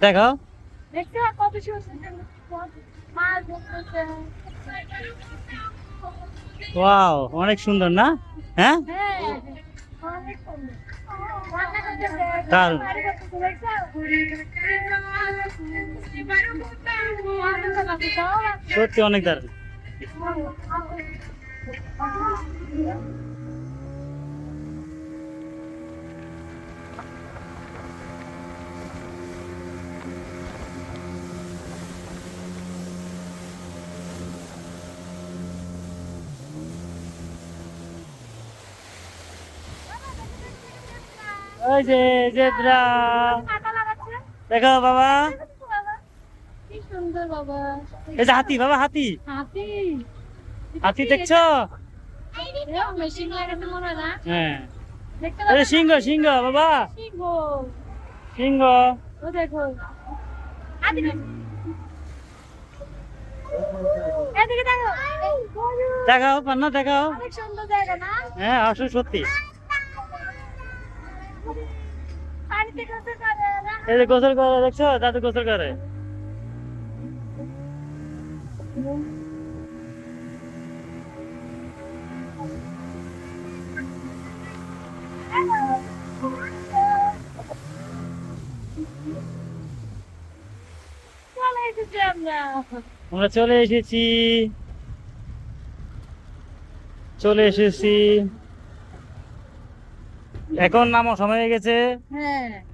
দেখো দেখছ কত সুন্দর ওয়াও অনেক সুন্দর না? হ্যাঁ? হ্যাঁ। অনেক সুন্দর ওই যে জেব্রা। দেখো বাবা। বাবা, এই যে হাতি বাবা হাতি। হাতি দেখছ? হয়। সিংহ সিংহ বাবা। সিংহ। দেখো দেখো। দেখো দেখাও পান্না দেখাও। হ্যাঁ আসলে সত্যি। এই যে গোসল করে দেখছ? দাদু গোসল করে। আমরা চলে এসেছি। চলে এসেছি। এখন নাম সময় হয়ে গেছে। হ্যাঁ।